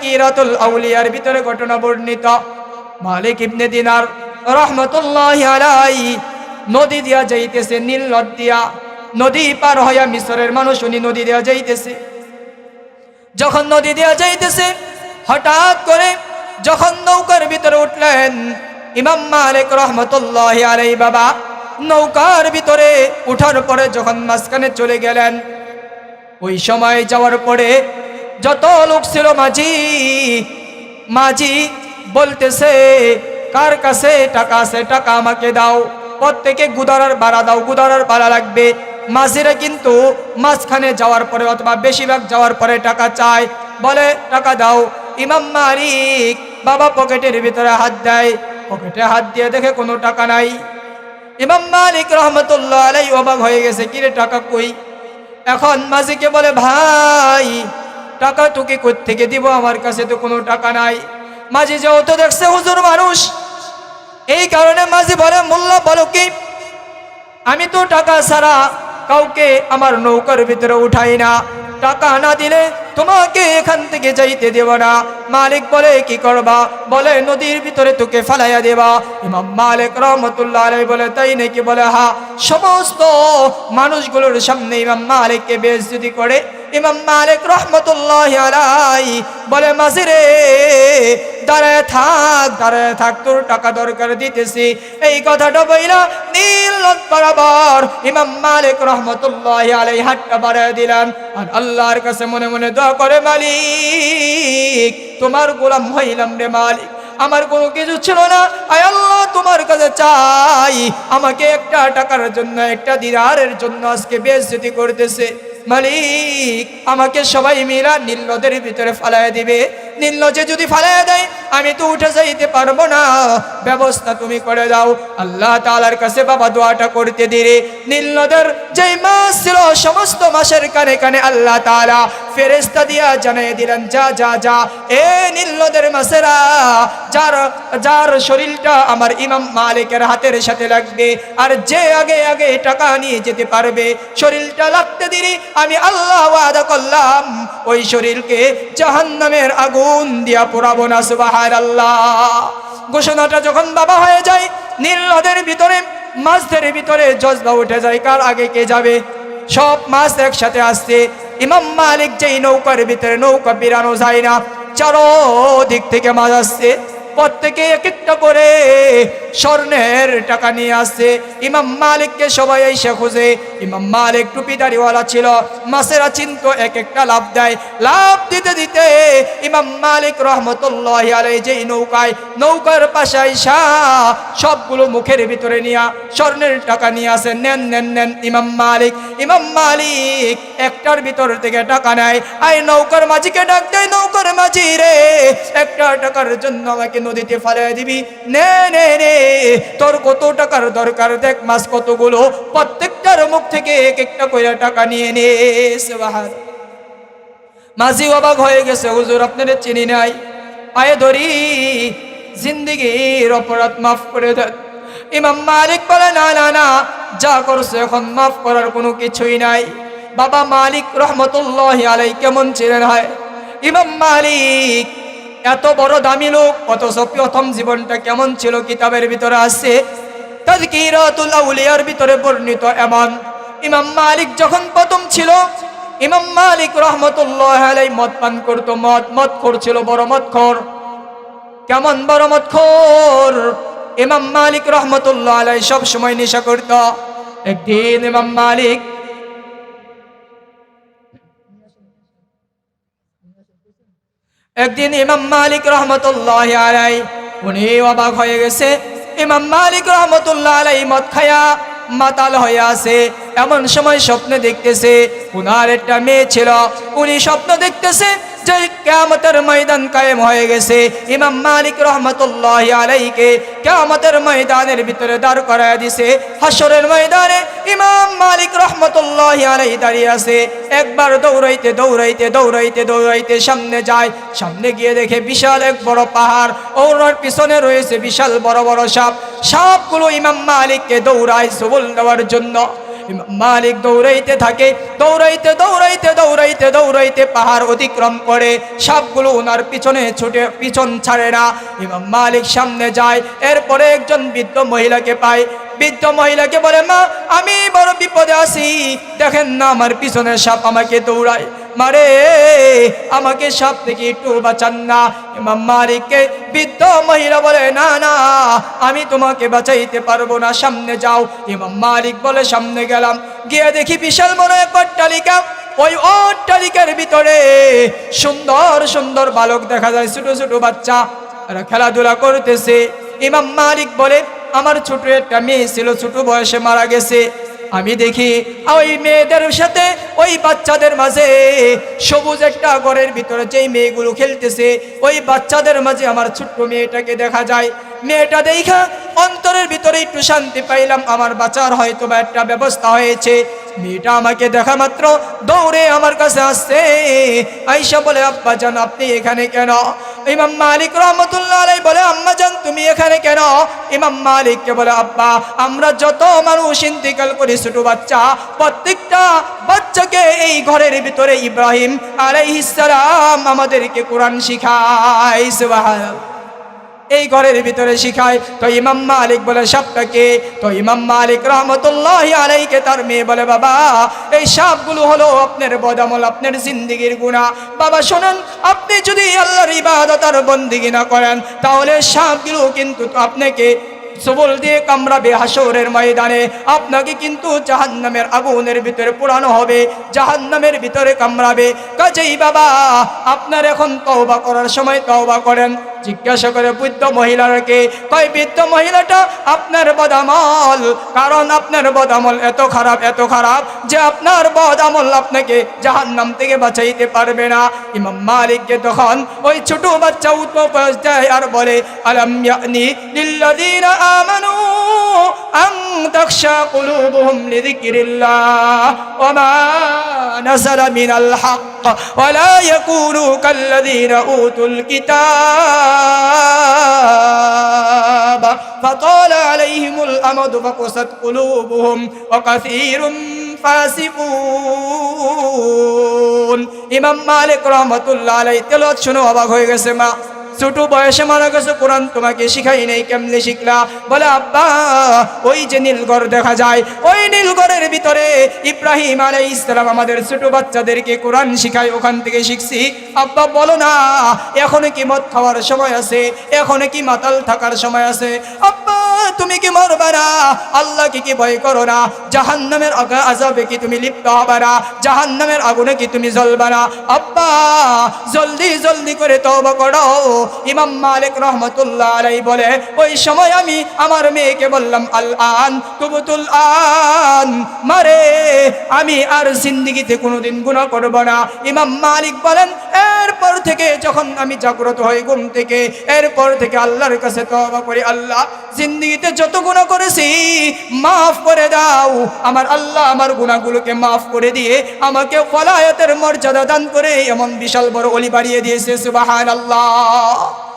তাজকিরাতুল আউলিয়ার ভিতরে ঘটনা বর্ণিত। মালিক ইবনে দিনার রহমতুল্লাহ আলাই নদী দিয়া যাইতেছে, নীল নদ দিয়া। নদী পার হইয়া মিশরের মানুষ উনি নদী দিয়া যাইতেছে। যখন নদী দিয়া যাইতেছে, হঠাৎ করে যখন নৌকার ভিতরে উঠলেন, ইমাম মালিক রহমতুল্লাহ আলাই বাবা নৌকার ভিতরে উঠার পরে যখন মাঝখানে চলে গেলেন, ওই সময় যাওয়ার পরে যত লোক ছিল মাঝি মাঝি বলতেছে, কার কাছে টাকা আছে, টাকা আমাকে দাও। প্রত্যেকে গুদারার ভাড়া দাও, গুদারার ভাড়া লাগবে। মাঝিরা কিন্তু মাঝখানে যাওয়ার পরে অথবা বেশিরভাগ যাওয়ার পরে টাকা চায়। বলে, টাকা দাও। ইমাম মালিক বাবা পকেটের ভিতরে হাত দেয়। পকেটে হাত দিয়ে দেখে কোনো টাকা নাই। ইমাম মালিক রহমতুল্লাহ আলাই অবাক হয়ে গেছে, কিরে, টাকা কই? এখন মাঝিকে বলে, ভাই টাকা তোকে থেকে দিব? আমার কাছে তো কোনো টাকা নাই। মাঝি যেহেতু দেখছে হুজুর মানুষ, এই কারণে মাঝি বলে, মোল্লা, বলো কি? আমি তো টাকা ছাড়া কাউকে আমার নৌকার ভিতরে উঠাই না। টাকা না দিলে তোমাকে এখান থেকে যাইতে দেব না। মালিক বলে, কি করবা? বলে, নদীর ভিতরে তোকে ফালাইয়া দেবা। ইমাম মালিক রহমতুল্লাহ আলাই বলে, তাই নাকি? বলে হা সমস্ত মানুষগুলোর সামনে ইমাম মালিককে বেশ যদি করে ইমাম মালিক রহমতুল্লাহ আলাই বলে মাসিরে দাঁড়ায় থাক দাঁড়ায় থাক, তোর টাকা দরকার দিতেছি। এই কথাটা বইলা নীল বরাবর ইমাম মালিক রহমতুল্লাহ আলাই হাতটা বাড়ায় দিলাম আর আল্লাহর কাছে মনে মনে দোয়া করে, মালিক, তোমার গোলাম হইলাম রে মালিক। আমার কোনো কিছু ছিল না। আয় আল্লাহ, তোমার কাছে চাই। আমাকে একটা টাকার জন্য, একটা দিনারের জন্য আজকে বেজতি করতেছে। মালিক আমাকে সবাই মিলা নীল নদের ভিতরে ফালায় দিবে। নীল নদে যদি ফালাইয়া দেয় আমি তো উঠে যাইতে পারব না। ব্যবস্থা তুমি করে দাও। আল্লাহ তালার কাছে বাবা দোয়াটা করতে দিরে। নীল নদের যেই মাস ছিল, সমস্ত মাসের কানে কানে আল্লাহ তালা ফেরেস্তা দিয়া জানিয়ে দিলেন, যা যা যা, এ নীল নদের মাসেরা যার যার শরীরটা আমার ইমাম মালিকের হাতের সাথে লাগবে, আর যে আগে আগে টাকা নিয়ে যেতে পারবে, শরীরটা লাগতে দিলি আমি আল্লাহ ওয়াদা করলাম, ওই শরীরকে জাহান্নামের আগুন দিয়া পোড়াবো না সুবাহার আল্লাহ। ঘোষণাটা যখন বাবা হয়ে যায় নীল নদের ভিতরে, মাছদের ভিতরে জজবা উঠে যায়, কার আগে কে যাবে? সব মাছ একসাথে আসছে। ইমাম মালিক যেই নৌকার ভিতরে, নৌকা বিরানো যায় না চারো দিক থেকে মাছ আসছে। প্রত্যেকে এক করে স্বর্ণের টাকা নিয়ে আসছে। ইমাম মালিককে সবাই এসে খুঁজে। ইমাম মালিক টুপিদারিওয়ালা ছিল মাসেরা চিন্ত, এক একটা লাভ দেয়। লাভ দিতে দিতে ইমাম মালিক রহমতুল্লাহ আলাই যেই নৌকায়, নৌকার পাশে আইসা সবগুলো মুখের ভিতরে নিয়া স্বর্ণের টাকা নিয়ে আসে। নেন নেন নেন ইমাম মালিক। ইমাম মালিক একটার ভিতর থেকে টাকা নেয়। আই নৌকার মাঝিকে ডাক দেয় নৌকার মাঝি রে একটা টাকার জন্য আমাকে নদীতে ফালিয়ে দিবি। নে নে তোর কত টাকার দরকার? দেখ মাছ কতগুলো। প্রত্যেকটার মুখ থেকে এক একটা কইরা টাকা নিয়ে নে। মাঝি অবাক হয়ে গেছে, হুজুর চিনি নাই? ধরি। জিন্দিগির অপরাধ মাফ করে দেন। ইমাম মালিক বলে, না না না। যা করছে এখন মাফ করার কোনো কিছুই নাই। বাবা মালিক রহমতুল্লাহ আলাই কেমন ছিলেন হয়? ইমাম মালিক এত বড় দামি লোক, অথচ প্রথম জীবনটা কেমন ছিল কিতাবের ভিতরে আছে? তাজকিরাতুল আউলিয়ার ভিতরে বর্ণিত এমন। ইমাম মালিক যখন প্রথম ছিল, ইমাম মালিক রহমতুল্লাহ আলাই মদ পান করতো, মদ মদ করছিল বড় মদ খোর। কেমন বড় মদ খোর? ইমাম মালিক রহমতুল্লাহ আলাই সব সময় নেশা করত। একদিন ইমাম মালিক একদিন ইমাম মালিক রহমতুল্লাহ আলাই উনি অবাক হয়ে গেছে। ইমাম মালিক রহমতুল্লাহ আলাই মদ খায়া মাতাল হয়ে আছে। এমন সময় স্বপ্নে দেখতেছে, উনার একটা মেয়ে ছিল। উনি স্বপ্ন দেখতেছে যে কেমতের ময়দান কায়েম হয়ে গেছে। ইমাম মালিক রহমতুল্লাহ আলাইকে কেমতের ময়দানের ভিতরে দাঁড় করায় দিছে। হাসরের ময়দানে ইমাম মালিক রহমতুল্লাহ আলাই দাঁড়িয়ে আছে। একবার দৌড়াইতে দৌড়াইতে দৌড়াইতে দৌড়াইতে সামনে যায়। সামনে গিয়ে দেখে বিশাল এক বড় পাহাড়। ওর পিছনে রয়েছে বিশাল বড় বড় সাপ। সাপগুলো ইমাম মালিককে দৌড়ায় সবল দেওয়ার জন্য। মালিক দৌড়াইতে থাকে, দৌড়াইতে দৌড়াইতে দৌড়াইতে দৌড়াইতে পাহাড় অতিক্রম করে সবগুলো ওনার পিছনে ছুটে, পিছন ছাড়ে না। ইমাম মালিক সামনে যায়, এরপরে একজন বৃদ্ধ মহিলাকে পায়। বৃদ্ধ মহিলাকে বলে, মা, আমি বড় বিপদে আছি। দেখেন না, আমার পিছনে সাপ আমাকে দৌড়ায়। মারে, আমাকে সাপ থেকে একটু বাঁচান না। ইমাম বৃদ্ধ মহিলা বলে, না না, আমি তোমাকে বাঁচাইতে পারব না, সামনে যাও। ইমাম মালিক বলে, সামনে গেলাম। গিয়ে দেখি বিশাল বড় এক অট্টালিকা ওই অট্টালিকার ভিতরে সুন্দর সুন্দর বালক দেখা যায়, ছোট ছোট বাচ্চা। খেলাধুলা করতেছে। ইমাম মালিক বলে, আমার ছোট একটা মেয়ে ছিল, ছোট বয়সে মারা গেছে। আমি দেখি ওই মেয়েদের সাথে, ওই বাচ্চাদের মাঝে সবুজ একটা ঘরের ভিতরে যেই মেয়েগুলো খেলতেছে, ওই বাচ্চাদের মাঝে আমার ছোট্ট মেয়েটাকে দেখা যায়। মেয়েটা দেখা অন্তরের ভিতরে একটু শান্তি পাইলাম, আমার বাচ্চার হয়তো বা একটা ব্যবস্থা হয়েছে। মেয়েটা আমাকে দেখা মাত্র দৌড়ে আমার কাছে আসছে। আইসা বলে আব্বা জান আপনি এখানে কেন? ইমাম মালিক রহমতুল্লাহ আলাই বলে, আম্মা যান তুমি এখানে কেন? ইমাম মালিককে বলে, আব্বা, আমরা যত মানুষ ইন্তিকাল করি, ছোট বাচ্চা, প্রত্যেকটা বাচ্চাকে এই ঘরের ভিতরে ইব্রাহিম আলাইহিস সালাম আমাদেরকে কোরআন শিখায়, সুবহানাল্লাহ। এই ঘরের ভিতরে শিখায়, তো ইমাম মালিক বলে সাপটাকে তো ইমাম মালিক রহমতুল্লাহ আলাইকে তার মেয়ে বলে, বাবা, এই সাপগুলো হলো আপনার বদামল, আপনার জিন্দিগির গুণা বাবা, শোনেন, আপনি যদি আল্লাহর ইবাদত আর বন্দিগি না করেন, তাহলে সাপগুলো কিন্তু আপনাকে সবল দিয়ে কামড়াবে হাসরের ময়দানে। আপনাকে কিন্তু জাহান্নামের আগুনের ভিতরে পোড়ানো হবে, জাহান্নামের ভিতরে কামড়াবে। কাজেই বাবা, আপনার এখন তওবা করার সময় তওবা করেন। জিজ্ঞাসা করে, বৃদ্ধ মহিলাকে, কয় বৃদ্ধ মহিলাটা, আপনার বদামল? কারণ আপনার বদামল এত খারাপ এত খারাপ যে আপনার বদামল আপনাকে জাহান্নাম থেকে বাঁচাইতে পারবে না। ইমাম মালিককে তখন ওই ছোট বাচ্চা উপবাস দেয় আর বলে, আলাম ইয়ানি আমানু উতুল কিতাব। فطال عليهم الأمد فقست قلوبهم وكثير ফাসিকুন ইমাম মালিক রহমতুল্লাহ আলাই তেলত শুনে অবাক হয়ে গেছে মা ছোট বয়সে মারা গেছে, কোরআন তোমাকে শিখাই নেই, কেমনে শিখলা? বলে, আব্বা, ওই যে নীলগড় দেখা যায়, ওই নীলগড়ের ভিতরে ইব্রাহিম আলাই ইসলাম আমাদের ছোট বাচ্চাদেরকে কোরআন শিখাই ওখান থেকে শিখছি। আব্বা, বলো না, এখনও কি মদ খাওয়ার সময় আছে? এখনও কি মাতাল থাকার সময় আছে? আব্বা তুমি কি মরবা না? আল্লাহকে কি ভয় করো না? জাহান্নামের আজাবে কি তুমি লিপ্ত হবে না? জাহান্নামের আগুনে কি তুমি জ্বলবা না? আব্বা, জলদি জলদি করে তওবা করো। ইমাম মালিক রহমতুল্লাহ আলাই বলে, ওই সময় আমি আমার মেয়েকে বললাম আল আন তুবতুল আন, মারে, আমি আর জিন্দিগিতে কোনোদিন গুনাহ করব না। ইমাম মালিক বলেন এরপর থেকে যখন আমি জাগ্রত হই ঘুম থেকে, এরপর থেকে আল্লাহর কাছে তবা করি, আল্লাহ, জিন্দিগিতে যত গুণা করেছি, মাফ করে দাও। আমার আল্লাহ আমার গুণাগুলোকে মাফ করে দিয়ে আমাকে ফলায়তের মর্যাদা দান করে এমন বিশাল বড় অলি বাড়িয়ে দিয়েছে সুবাহান আল্লাহ